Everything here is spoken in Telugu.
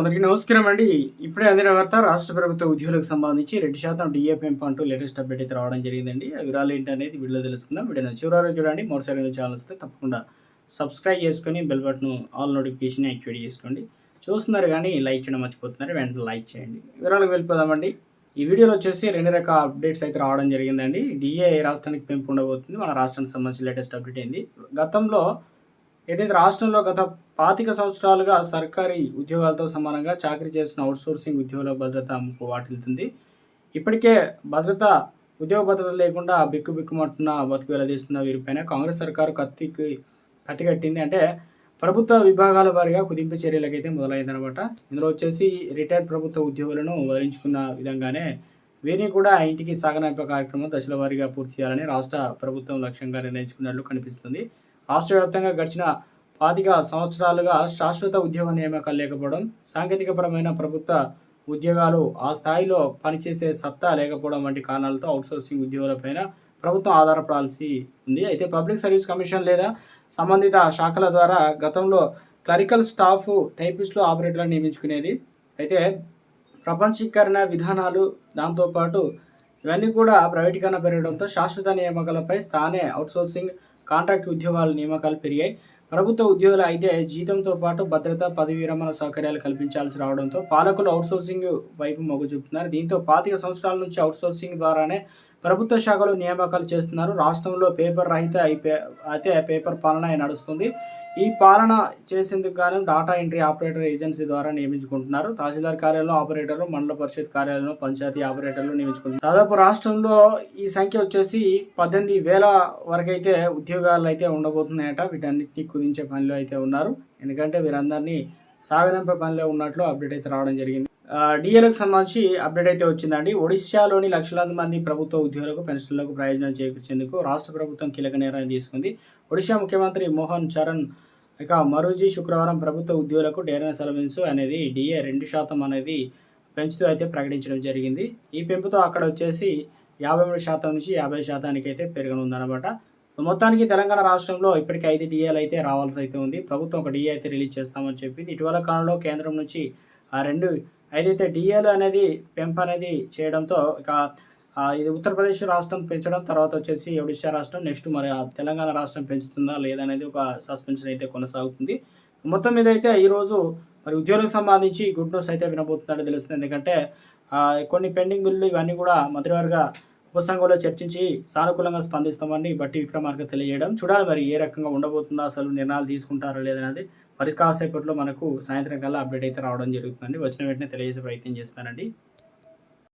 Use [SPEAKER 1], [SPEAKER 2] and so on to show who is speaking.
[SPEAKER 1] అందరికీ నమస్కారం అండి. ఇప్పుడే అందిన వార్త రాష్ట్ర ప్రభుత్వ ఉద్యోగులకు సంబంధించి రెండు శాతం డిఏ పెంపు అంటూ లేటెస్ట్ అప్డేట్ అయితే రావడం జరిగిందండి. ఆ వివరాలు ఏంటనేది వీడియో తెలుసుకుందాం. వీడియో చివరి చూడండి. మరోసారి ఛానల్ వస్తే తప్పకుండా సబ్స్క్రైబ్ చేసుకొని bell button all notification activate చేసుకోండి. చూస్తున్నారు కానీ లైక్ చేయడం మర్చిపోతున్నారు. వెంటనే లైక్ చేయండి. వివరాలకు వెళ్ళిపోదామండి. ఈ వీడియోలో వచ్చేసి రెండు రకాల అప్డేట్స్ అయితే రావడం జరిగిందండి. డిఏ ఏ రాష్ట్రానికి పెంపు ఉండబోతుంది? మన రాష్ట్రానికి సంబంధించి లేటెస్ట్ అప్డేట్ అయింది గతంలో ఏదైతే రాష్ట్రంలో గత పాతిక సంవత్సరాలుగా సర్కారీ ఉద్యోగాలతో సమానంగా చాకరీ చేస్తున్న అవుట్సోర్సింగ్ ఉద్యోగుల భద్రత ముప్పు వాటిల్తుంది ఇప్పటికే భద్రత ఉద్యోగ భద్రత లేకుండా బిక్కు బిక్కుమంటున్న బతుకు వెలదీస్తున్న వీరిపైన కాంగ్రెస్ సర్కారు కత్తికి కత్తికట్టింది అంటే ప్రభుత్వ విభాగాల వారిగా కుదింపు చర్యలకైతే మొదలైందనమాట ఇందులో వచ్చేసి రిటైర్డ్ ప్రభుత్వ ఉద్యోగులను వదిలించుకున్న విధంగానే వీరిని కూడా ఇంటికి సాగనంపే కార్యక్రమం దశల వారీగా పూర్తి చేయాలని రాష్ట్ర ప్రభుత్వం లక్ష్యంగా నిర్ణయించుకున్నట్లు కనిపిస్తుంది. రాష్ట్ర వ్యాప్తంగా గడిచిన పాతిక సంవత్సరాలుగా శాశ్వత ఉద్యోగ నియామకాలు లేకపోవడం సాంకేతికపరమైన ప్రభుత్వ ఉద్యోగాలు ఆ స్థాయిలో పనిచేసే సత్తా లేకపోవడం వంటి కారణాలతో అవుట్సోర్సింగ్ ఉద్యోగులపైన ప్రభుత్వం ఆధారపడాల్సి ఉంది. అయితే పబ్లిక్ సర్వీస్ కమిషన్ లేదా సంబంధిత శాఖల ద్వారా గతంలో క్లరికల్ స్టాఫ్ టైపిస్టులు ఆపరేటర్లను నియమించుకునేది. అయితే ప్రపంచీకరణ విధానాలు దాంతోపాటు ఇవన్నీ కూడా ప్రైవేటీకరణ పెరగడంతో శాశ్వత నియామకాలపై స్థానే అవుట్సోర్సింగ్ కాంట్రాక్ట్ ఉద్యోగాల నియామకాలు పెరిగాయి. ప్రభుత్వ ఉద్యోగులు అయితే జీతంతో పాటు భద్రత పదవి విరమణ సౌకర్యాలు కల్పించాల్సి రావడంతో పాలకులు అవుట్సోర్సింగ్ వైపు మొగ్గు చూపుతున్నారు. దీంతో పాతిక సంవత్సరాల నుంచి అవుట్సోర్సింగ్ ద్వారానే ప్రభుత్వ శాఖలు నియామకాలు చేస్తున్నారు. రాష్ట్రంలో పేపర్ రహిత అయితే పేపర్ పాలన నడుస్తుంది. ఈ పాలన చేసేందుకు గాను డాటా ఎంట్రీ ఆపరేటర్ ఏజెన్సీ ద్వారా నియమించుకుంటున్నారు. తహసీల్దార్ కార్యాలయంలో ఆపరేటర్లు మండల పరిషత్ కార్యాలయంలో పంచాయతీ ఆపరేటర్లు నియమించుకుంటున్నారు. దాదాపు రాష్ట్రంలో ఈ సంఖ్య వచ్చేసి పద్దెనిమిది వేల వరకైతే ఉద్యోగాలు అయితే ఉండబోతున్నాయట. వీటన్నిటినీ కుదించే పనిలో అయితే ఉన్నారు. ఎందుకంటే వీరందరినీ సాగనంపే పనిలో ఉన్నట్లు అప్డేట్ అయితే రావడం జరిగింది. డిఎల్కి సంబంధించి అప్డేట్ అయితే వచ్చిందండి. ఒడిశాలోని లక్షలాది మంది ప్రభుత్వ ఉద్యోగులకు పెన్షన్లకు ప్రయోజనం చేకూర్చేందుకు రాష్ట్ర ప్రభుత్వం కీలక నిర్ణయం తీసుకుంది. ఒడిశా ముఖ్యమంత్రి మోహన్ చరణ్ ఇక మరోజీ శుక్రవారం ప్రభుత్వ ఉద్యోగులకు డేరన సర్వెన్స్ అనేది డిఏ రెండు శాతం అనేది పెంచుతూ అయితే ప్రకటించడం జరిగింది. ఈ పెంపుతో అక్కడ వచ్చేసి యాభై మూడు శాతం నుంచి యాభై శాతానికి అయితే పెరగనుందనమాట మొత్తానికి తెలంగాణ రాష్ట్రంలో ఇప్పటికి ఐదు డిఏలు అయితే రావాల్సి అయితే ఉంది. ప్రభుత్వం ఒక డిఏ అయితే రిలీజ్ చేస్తామని చెప్పింది. ఇటీవల కాలంలో కేంద్రం నుంచి ఆ రెండు అయితే డిఏలు అనేది పెంపు అనేది చేయడంతో ఇక ఇది ఉత్తరప్రదేశ్ రాష్ట్రం పెంచడం తర్వాత వచ్చేసి ఒడిశా రాష్ట్రం నెక్స్ట్ మరి ఆ తెలంగాణ రాష్ట్రం పెంచుతుందా లేదనేది ఒక సస్పెన్షన్ అయితే కొనసాగుతుంది. మొత్తం మీద అయితే ఈరోజు మరి ఉద్యోగులకు సంబంధించి గుడ్ న్యూస్ అయితే వినబోతున్నట్టు తెలుస్తుంది. ఎందుకంటే కొన్ని పెండింగ్ బిల్లులు ఇవన్నీ కూడా మంత్రివర్గ ఉపసంఘంలో చర్చించి సానుకూలంగా స్పందిస్తామని బట్టి విక్రమార్క తెలియజేయడం. చూడాలి మరి ఏ రకంగా ఉండబోతుందో అసలు నిర్ణయాలు తీసుకుంటారో లేదనేది మరి కాసేపట్లో మనకు సాయంత్రం కల్లా అప్డేట్ అయితే రావడం జరుగుతుందండి. వచ్చిన వెంటనే తెలియజేసే ప్రయత్నం చేస్తానండి.